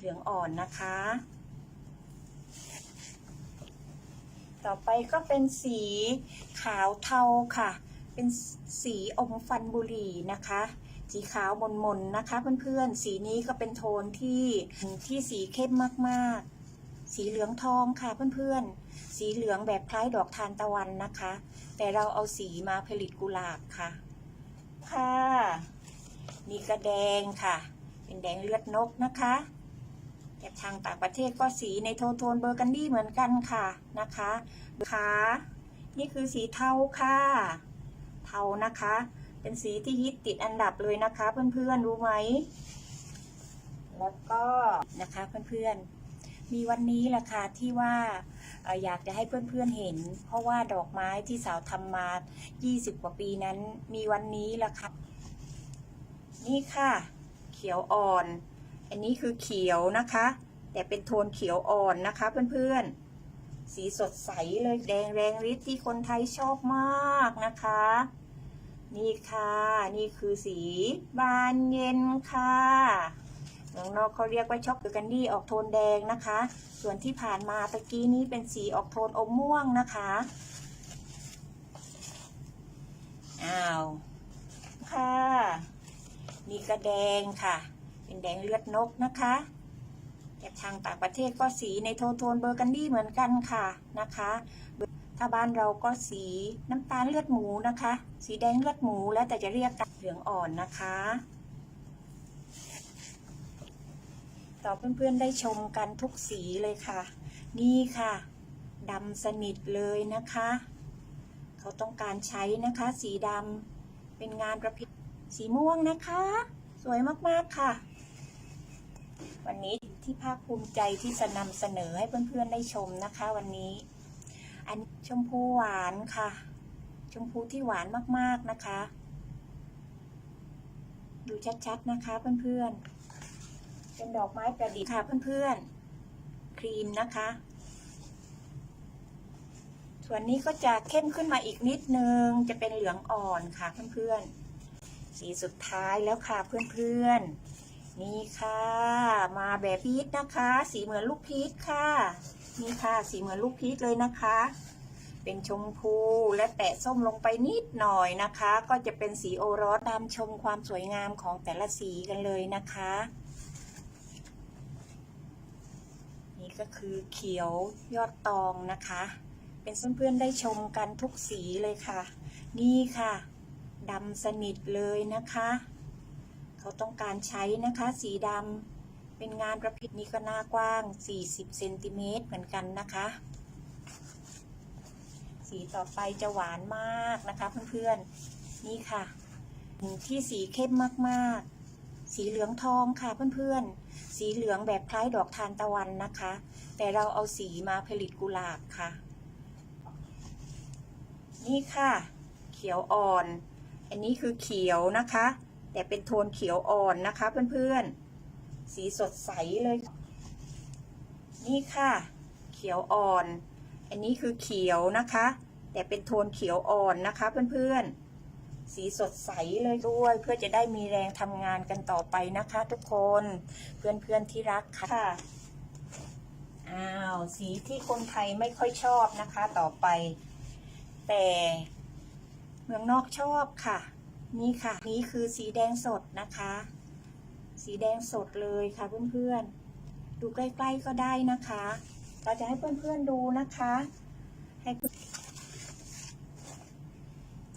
เหลืองอ่อนนะคะ ต่อไปก็เป็นสีขาวเทาค่ะ เป็นสีอมฟันบุหรี่นะคะ สีขาวมนๆนนะคะเพื่อนๆ สีนี้ก็เป็นโทนที่ที่สีเข้มมากๆสีเหลืองทองค่ะเพื่อนๆ สีเหลืองแบบคล้ายดอกทานตะวันนะคะ แต่เราเอาสีมาผลิตกุหลาบค่ะ ค่ะนี่กระแดงค่ะ เป็นแดงเลือดนกนะคะ จากทางต่างประเทศก็สีในโทนโทนเบอร์กันดี้เหมือนกันค่ะนะคะค่ะนี่คือสีเทาค่ะ เทานะคะ เป็นสีที่ฮิตติดอันดับเลยนะคะเพื่อนๆรู้ไหม แล้วก็นะคะเพื่อนๆ มีวันนี้แหละค่ะที่ว่าเอ่ออยากจะให้เพื่อนๆเห็น เพราะว่าดอกไม้ที่สาวทำมา 20 กว่าปีนั้น มีวันนี้แหละค่ะ นี่ค่ะ เขียวอ่อน อันนี้คือเขียวนะคะ แต่เป็นโทนเขียวอ่อนนะคะเพื่อนๆ สีสดใสเลยแดงแรงฤทธิ์ที่คนไทยชอบมากนะคะ นี่ค่ะ นี่คือสีบานเย็นค่ะเมืองนอกเขาเรียกว่าช็อกเกอร์กันดี้ออกโทนแดงนะคะ ส่วนที่ผ่านมาตะกี้นี้เป็นสีออกโทนอมม่วงนะคะ อ้าว ค่ะ นี่กระแดงค่ะ เป็นแดงเลือดนกนะคะจากทางต่างประเทศก็สีในโทนโทนเบอร์กันดี้เหมือนกันค่ะนะคะ ถ้าบ้านเราก็สีน้ำตาลเลือดหมูนะคะ สีแดงเลือดหมูแล้วแต่จะเรียกกันเหลืองอ่อนนะคะ ต่อเพื่อนๆได้ชมกันทุกสีเลยค่ะ นี่ค่ะดำสนิทเลยนะคะ เขาต้องการใช้นะคะ สีดำเป็นงานประเภทสีม่วงนะคะ สวยมากๆค่ะ วันนี้ที่ภาคภูมิใจที่จะนำเสนอให้เพื่อนๆได้ชมนะคะวันนี้ อันนี้ชมพูหวานค่ะ ชมพูที่หวานมากๆนะคะ ดูชัดๆนะคะเพื่อนๆ เป็นดอกไม้ประดิษฐ์ค่ะเพื่อนๆ ครีมนะคะ ส่วนนี้ก็จะเข้มขึ้นมาอีกนิดนึง จะเป็นเหลืองอ่อนค่ะเพื่อนๆ สีสุดท้ายแล้วค่ะเพื่อนๆ นี่ค่ะ มาแบบพีชนะคะ สีเหมือนลูกพีชค่ะ นี่ค่ะ สีเหมือนลูกพีชเลยนะคะ เป็นชมพูและแตะส้มลงไปนิดหน่อยนะคะ ก็จะเป็นสีโอรสตามชมความสวยงามของแต่ละสีกันเลยนะคะ นี่ก็คือเขียวยอดตองนะคะ เป็นเพื่อนๆได้ชมกันทุกสีเลยค่ะ นี่ค่ะดำสนิทเลยนะคะ เขาต้องการใช้นะคะ สีดำเป็นงานประเภทนี้ก็หน้ากว้าง 40เซนติเมตรเหมือนกันนะคะ สีต่อไปจะหวานมากนะคะเพื่อนๆ นี่ค่ะ ที่สีเข้มมากๆ สีเหลืองทองค่ะเพื่อนๆ สีเหลืองแบบคล้ายดอกทานตะวันนะคะ แต่เราเอาสีมาผลิตกุหลาบค่ะ นี่ค่ะ เขียวอ่อน อันนี้คือเขียวนะคะ แต่เป็นโทนเขียวอ่อนนะคะเพื่อนๆ สีสดใสเลย นี่ค่ะ เขียวอ่อน อันนี้คือเขียวนะคะ แต่เป็นโทนเขียวอ่อนนะคะเพื่อนๆ สีสดใสเลยด้วย เพื่อจะได้มีแรงทำงานกันต่อไปนะคะ ทุกคนเพื่อนๆที่รักค่ะอ้าวสีที่คนไทยไม่ค่อยชอบนะคะต่อไป แต่เมืองนอกชอบค่ะ นี่ค่ะ นี่คือสีแดงสดนะคะ สีแดงสดเลยค่ะเพื่อนๆ ดูใกล้ๆก็ได้นะคะ เราจะให้เพื่อนๆดูนะคะ ให้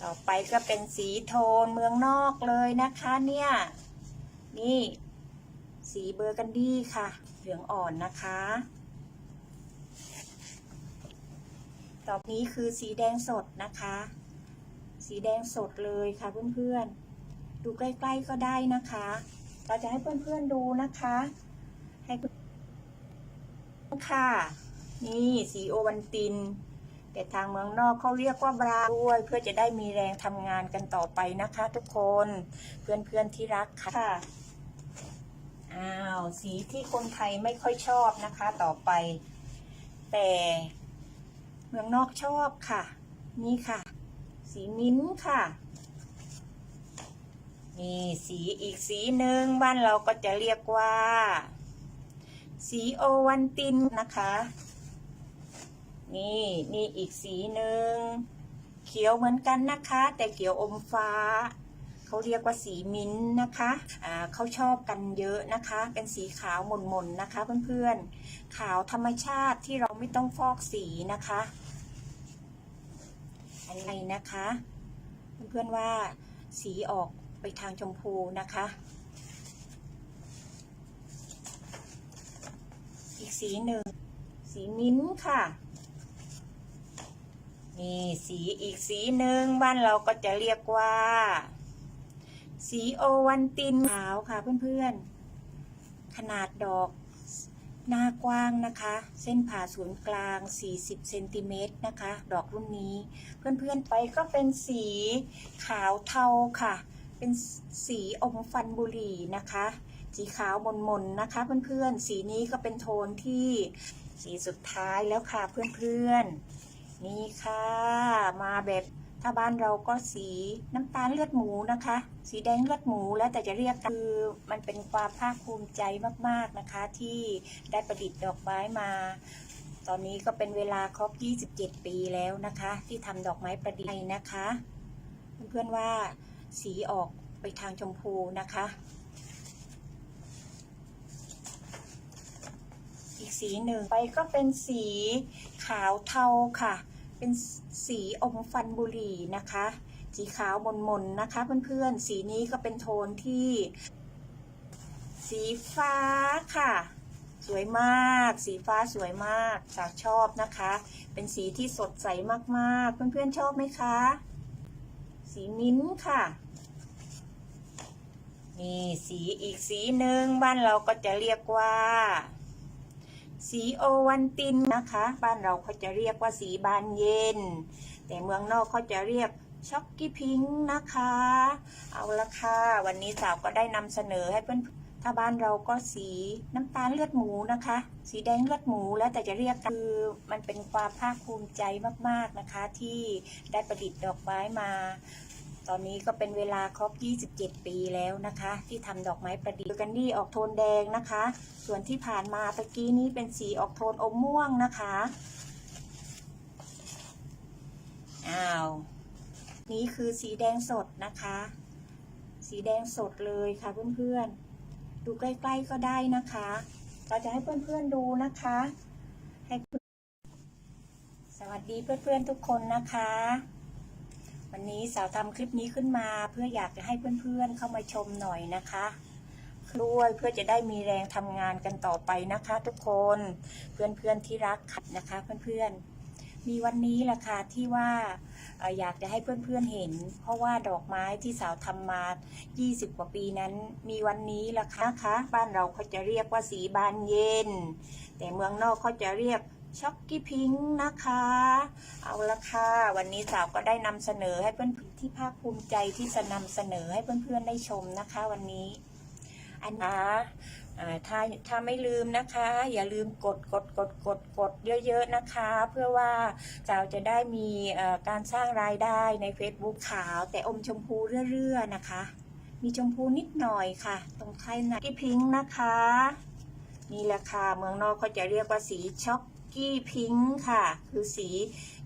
ต่อไปก็เป็นสีโทนเมืองนอกเลยนะคะเนี่ย นี่ สีเบอร์กันดี้ค่ะ เหลืองอ่อนนะคะต่อไปนี้คือสีแดงสดนะคะ สีแดงสดเลยค่ะเพื่อนๆ ดูใกล้ๆก็ได้นะคะ เราจะให้เพื่อนๆดูนะคะ ให้ค่ะ นี่สีโอวันติน แต่ทางเมืองนอกเขาเรียกว่าบราด้วย เพื่อจะได้มีแรงทำงานกันต่อไปนะคะ ทุกคนเพื่อนๆที่รักค่ะอ้าวสีที่คนไทยไม่ค่อยชอบนะคะต่อไป แต่เมืองนอกชอบค่ะ นี่ค่ะ สีมิ้นท์ค่ะ นี่สีอีกสีหนึ่งบ้านเราก็จะเรียกว่า สีโอวันตินนะคะ นี่นี่อีกสีหนึ่งเขียวเหมือนกันนะคะ แต่เขียวอมฟ้าเขาเรียกว่าสีมิ้นท์นะคะอ่าเขาชอบกันเยอะนะคะ เป็นสีขาวหม่นๆนะคะเพื่อนๆ ขาวธรรมชาติที่เราไม่ต้องฟอกสีนะคะ อันนี้นะคะ เพื่อนๆว่าสีออกไปทางชมพูนะคะ อีกสีหนึ่ง สีมิ้นค่ะนี่สีอีกสีหนึ่งบ้านเราก็จะเรียกว่า สีโอวันตินขาวค่ะเพื่อนๆ ขนาดดอก หน้ากว้างนะคะ เส้นผ่าศูนย์กลาง 40 เซนติเมตรนะคะ ดอกรุ่นนี้ เพื่อนๆไปก็เป็นสีขาวเทาค่ะ เป็นสีอมฟันบุหรี่นะคะ สีขาวมนๆนะคะ เพื่อนๆ สีนี้ก็เป็นโทนที่สีสุดท้ายแล้วค่ะเพื่อนๆ นี่ค่ะ มาแบบ ถ้าบ้านเราก็สีน้ำตาลเลือดหมูนะคะ สีแดงเลือดหมูแล้วแต่จะเรียกคือมันเป็นความภาคภูมิใจมากๆนะคะ ที่ได้ประดิษฐ์ดอกไม้มา ตอนนี้ก็เป็นเวลาครบ 27 ปีแล้วนะคะ ที่ทำดอกไม้ประดิษฐ์นะคะ เพื่อนๆว่าสีออกไปทางชมพูนะคะ อีกสีหนึ่งไปก็เป็นสีขาวเทาค่ะ เป็นสีอมฟันบุหรี่นะคะ สีขาวมนๆนะคะ เพื่อนๆ สีนี้ก็เป็นโทนที่ สีฟ้าค่ะ สวยมาก สีฟ้าสวยมากสาวชอบนะคะ เป็นสีที่สดใสมากๆ เพื่อนๆชอบไหมคะ สีมิ้นท์ค่ะนี่สีอีกสีหนึ่งบ้านเราก็จะเรียกว่า สีโอวันตินนะคะ บ้านเราเขาจะเรียกว่าสีบานเย็น แต่เมืองนอกเขาจะเรียกช็อกกี้พิงค์นะคะ เอาละค่ะ วันนี้สาวก็ได้นำเสนอให้เพื่อนถ้าบ้านเราก็สีน้ำตาลเลือดหมูนะคะ สีแดงเลือดหมูแล้วแต่จะเรียกคือมันเป็นความภาคภูมิใจมากๆนะคะ ที่ได้ประดิษฐ์ดอกไม้มา ตอนนี้ก็เป็นเวลาครบ 27 ปีแล้วนะคะ ที่ทำดอกไม้ประดิษฐ์กันดี้ออกโทนแดงนะคะ ส่วนที่ผ่านมาตะกี้นี้เป็นสีออกโทนอมม่วงนะคะอ้าวนี่คือสีแดงสดนะคะ สีแดงสดเลยค่ะเพื่อนๆ ดูใกล้ๆก็ได้นะคะ เราจะให้เพื่อนๆดูนะคะ ให้สวัสดีเพื่อนๆทุกคนนะคะ วันนี้สาวทำคลิปนี้ขึ้นมาเพื่ออยากจะให้เพื่อนๆเข้ามาชมหน่อยนะคะด้วยเพื่อจะได้มีแรงทำงานกันต่อไปนะคะ ทุกคนเพื่อนๆที่รักนะคะเพื่อนๆ มีวันนี้แหละค่ะที่ว่าอยากจะให้เพื่อนๆเห็น เพราะว่าดอกไม้ที่สาวทำมา 20 กว่าปีนั้น มีวันนี้แหละค่ะคะบ้านเราเขาจะเรียกว่าสีบานเย็น แต่เมืองนอกเขาจะเรียก ช็อกกี้พิงค์นะคะ เอาละค่ะ วันนี้สาวก็ได้นำเสนอให้เพื่อนๆที่ภาคภูมิใจที่จะนำเสนอให้เพื่อนๆได้ชมนะคะ วันนี้ อันนะอ่าถ้าถ้าไม่ลืมนะคะ อย่าลืมกดกดกดกดกดเยอะๆนะคะ เพื่อว่าสาวจะได้มีการสร้างรายได้ใน Facebook ขาว แต่อมชมพูเรื่อยๆนะคะ มีชมพูนิดหน่อยค่ะ ตรงไข่นะกี้พิงค์นะคะ นี่แหละค่ะ เมืองนอกเขาจะเรียกว่าสีช็อก กี้พิงค์ค่ะ คือสี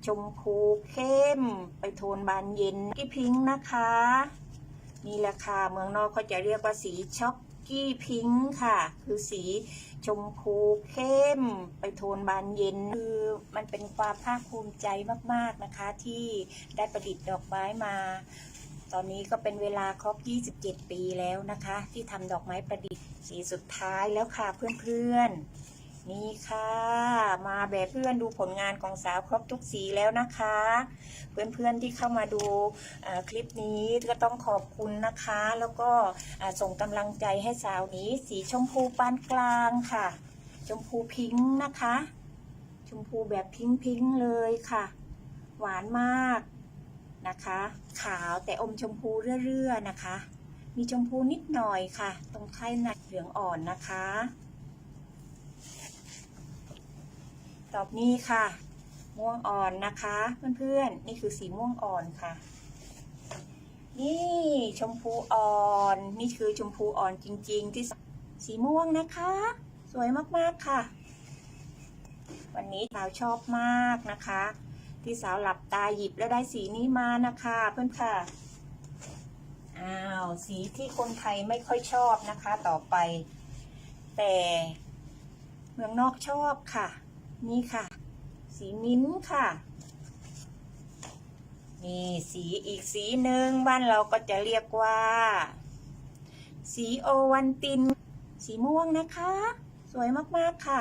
ชมพูเข้ม ไปโทนบานเย็นกี้พิงค์นะคะนี่แหละค่ะเมืองนอกเขาจะเรียกว่าสีช็อกกี้พิงค์ค่ะ คือสีชมพูเข้ม ไปโทนบานเย็น คือมันเป็นความภาคภูมิใจมากๆนะคะ ที่ได้ประดิษฐ์ดอกไม้มาตอนนี้ก็เป็นเวลาครบ 27 ปีแล้วนะคะ ที่ทำดอกไม้ประดิษฐ์สีสุดท้ายแล้วค่ะเพื่อนๆ นี่ค่ะ มาแบบเพื่อนดูผลงานของสาวครบทุกสีแล้วนะคะ เพื่อนๆที่เข้ามาดูคลิปนี้ก็ต้องขอบคุณนะคะ แล้วก็ส่งกำลังใจให้สาวนี้ สีชมพูปานกลางค่ะ ชมพูพิงค์นะคะ ชมพูแบบพิงค์พิงค์เลยค่ะ หวานมากนะคะ ขาวแต่อมชมพูเรื่อๆนะคะ มีชมพูนิดหน่อยค่ะ ตรงไข่ในเหลืองอ่อนนะคะ ตอบนี้ค่ะ ม่วงอ่อนนะคะ เพื่อนๆ นี่คือสีม่วงอ่อนค่ะ นี่ชมพูอ่อน นี่คือชมพูอ่อนจริง ๆ ที่สีม่วงนะคะ สวยมากๆค่ะ วันนี้สาวชอบมากนะคะ ที่สาวหลับตาหยิบแล้วได้สีนี้มานะคะ เพื่อนค่ะอ้าวสีที่คนไทยไม่ค่อยชอบนะคะต่อไป แต่เมืองนอกชอบค่ะ นี่ค่ะ สีมิ้นท์ค่ะ นี่สีอีกสีหนึ่งบ้านเราก็จะเรียกว่า สีโอวันติน สีม่วงนะคะ สวยมากๆค่ะ